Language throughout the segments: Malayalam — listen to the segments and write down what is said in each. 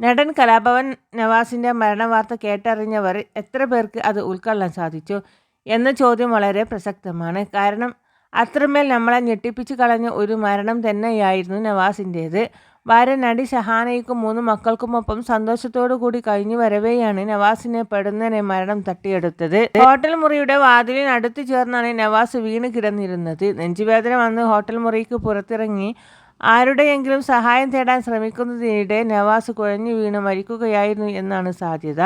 നടൻ കലാഭവൻ നവാസിന്റെ മരണവാർത്ത കേട്ടറിഞ്ഞവർ എത്ര പേർക്ക് അത് ഉൾക്കൊള്ളാൻ സാധിച്ചു എന്ന ചോദ്യം വളരെ പ്രസക്തമാണ്. കാരണം അത്രമേൽ നമ്മളെ ഞെട്ടിപ്പിച്ച് കളഞ്ഞ ഒരു മരണം തന്നെയായിരുന്നു നവാസിന്റേത് ഭാര്യ നടി ഷഹാനയ്ക്കും മൂന്ന് മക്കൾക്കുമൊപ്പം സന്തോഷത്തോടു കൂടി കഴിഞ്ഞു വരവെയാണ് നവാസിനെ പെടുന്നതിനെ മരണം തട്ടിയെടുത്തത്. ഹോട്ടൽ മുറിയുടെ വാതിലിന് അടുത്ത് ചേർന്നാണ് നവാസ് വീണ് കിടന്നിരുന്നത്. നെഞ്ചുവേദന വന്ന് ഹോട്ടൽ മുറിക്ക് പുറത്തിറങ്ങി ആരുടെയെങ്കിലും സഹായം തേടാൻ ശ്രമിക്കുന്നതിനിടെ നവാസ് കുഴഞ്ഞു വീണ് മരിക്കുകയായിരുന്നു എന്നാണ് സാധ്യത.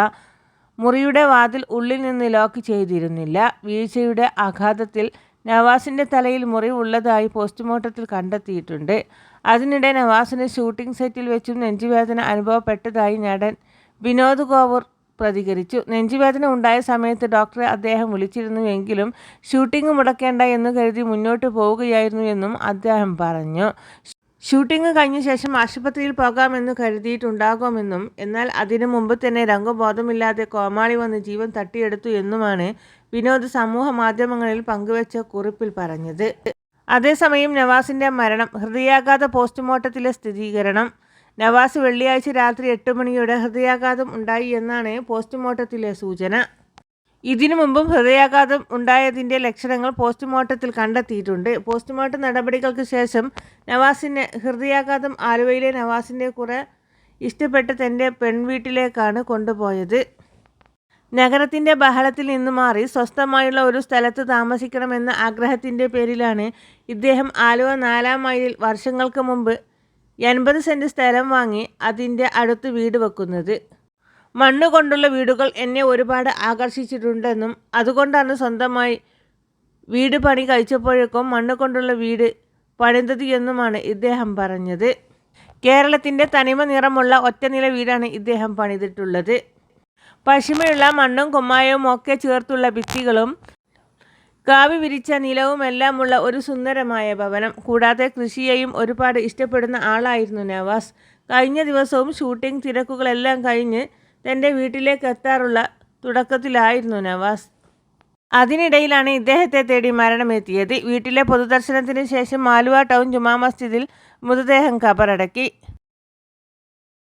മുറിയുടെ വാതിൽ ഉള്ളിൽ നിന്ന് ലോക്ക് ചെയ്തിരുന്നില്ല. വീഴ്ചയുടെ ആഘാതത്തിൽ നവാസിന്റെ തലയിൽ മുറിവുള്ളതായി പോസ്റ്റ്മോർട്ടത്തിൽ കണ്ടെത്തിയിട്ടുണ്ട്. അതിനിടെ നവാസിന് ഷൂട്ടിംഗ് സെറ്റിൽ വെച്ചും നെഞ്ചുവേദന അനുഭവപ്പെട്ടതായി നടൻ വിനോദ് കോവൂർ പ്രതികരിച്ചു. നെഞ്ചുവേദന ഉണ്ടായ സമയത്ത് ഡോക്ടറെ അദ്ദേഹം വിളിച്ചിരുന്നുവെങ്കിലും ഷൂട്ടിംഗ് മുടക്കേണ്ട എന്ന് കരുതി മുന്നോട്ട് പോവുകയായിരുന്നു എന്നും അദ്ദേഹം പറഞ്ഞു. ഷൂട്ടിംഗ് കഴിഞ്ഞ ശേഷം ആശുപത്രിയിൽ പോകാമെന്ന് കരുതിയിട്ടുണ്ടാകുമെന്നും എന്നാൽ അതിനു മുമ്പ് തന്നെ രംഗബോധമില്ലാതെ കോമാളി വന്ന് ജീവൻ തട്ടിയെടുത്തു എന്നുമാണ് വിനോദ് സമൂഹ മാധ്യമങ്ങളിൽ പങ്കുവച്ച കുറിപ്പിൽ പറഞ്ഞത്. അതേസമയം നവാസിന്റെ മരണം ഹൃദയാഘാത പോസ്റ്റ്മോർട്ടത്തിലെ സ്ഥിരീകരണം നവാസ് വെള്ളിയാഴ്ച രാത്രി എട്ട് മണിയോടെ ഹൃദയാഘാതം ഉണ്ടായി എന്നാണ് പോസ്റ്റ്മോർട്ടത്തിലെ സൂചന. ഇതിനു മുമ്പും ഹൃദയാഘാതം ഉണ്ടായതിന്റെ ലക്ഷണങ്ങൾ പോസ്റ്റ്മോർട്ടത്തിൽ കണ്ടെത്തിയിട്ടുണ്ട്. പോസ്റ്റ്മോർട്ടം നടപടികൾക്ക് ശേഷം നവാസിന് ഹൃദയാഘാതം ആലുവയിലെ നവാസിന്റെ കുറെ ഇഷ്ടപ്പെട്ട തന്റെ പെൺവീട്ടിലേക്കാണ് കൊണ്ടുപോയത്. നഗരത്തിന്റെ ബഹളത്തിൽ നിന്ന് മാറി സ്വസ്ഥമായുള്ള ഒരു സ്ഥലത്ത് താമസിക്കണമെന്ന ആഗ്രഹത്തിന്റെ പേരിലാണ് ഇദ്ദേഹം ആലുവ നാലാം മൈലിൽ വർഷങ്ങൾക്ക് മുമ്പ് എൺപത് സെന്റ് സ്ഥലം വാങ്ങി അതിന്റെ അടുത്ത് വീട് വെക്കുന്നത്. മണ്ണ് കൊണ്ടുള്ള വീടുകൾ എന്നെ ഒരുപാട് ആകർഷിച്ചിട്ടുണ്ടെന്നും അതുകൊണ്ടാണ് സ്വന്തമായി വീട് പണി കഴിച്ചപ്പോഴേക്കും മണ്ണ് കൊണ്ടുള്ള വീട് പണിതത് എന്നുമാണ് ഇദ്ദേഹം പറഞ്ഞത്. കേരളത്തിന്റെ തനിമ നിറമുള്ള ഒറ്റനില വീടാണ് ഇദ്ദേഹം പണിതിട്ടുള്ളത്. പശിമയുള്ള മണ്ണും കുമ്മായവും ഒക്കെ ചേർത്തുള്ള ഭിത്തികളും കാവി വിരിച്ച നിലവുമെല്ലാമുള്ള ഒരു സുന്ദരമായ ഭവനം. കൂടാതെ കൃഷിയെയും ഒരുപാട് ഇഷ്ടപ്പെടുന്ന ആളായിരുന്നു നവാസ്. കഴിഞ്ഞ ദിവസവും ഷൂട്ടിംഗ് തിരക്കുകളെല്ലാം കഴിഞ്ഞ് തന്റെ വീട്ടിലേക്ക് എത്താറുള്ള തുടക്കത്തിലായിരുന്നു നവാസ്. അതിനിടയിലാണ് ഇദ്ദേഹത്തെ തേടി മരണമെത്തിയത്. വീട്ടിലെ പൊതുദർശനത്തിന് ശേഷം ആലുവ ടൗൺ ജുമാ മസ്ജിദിൽ മൃതദേഹം കബറടക്കി.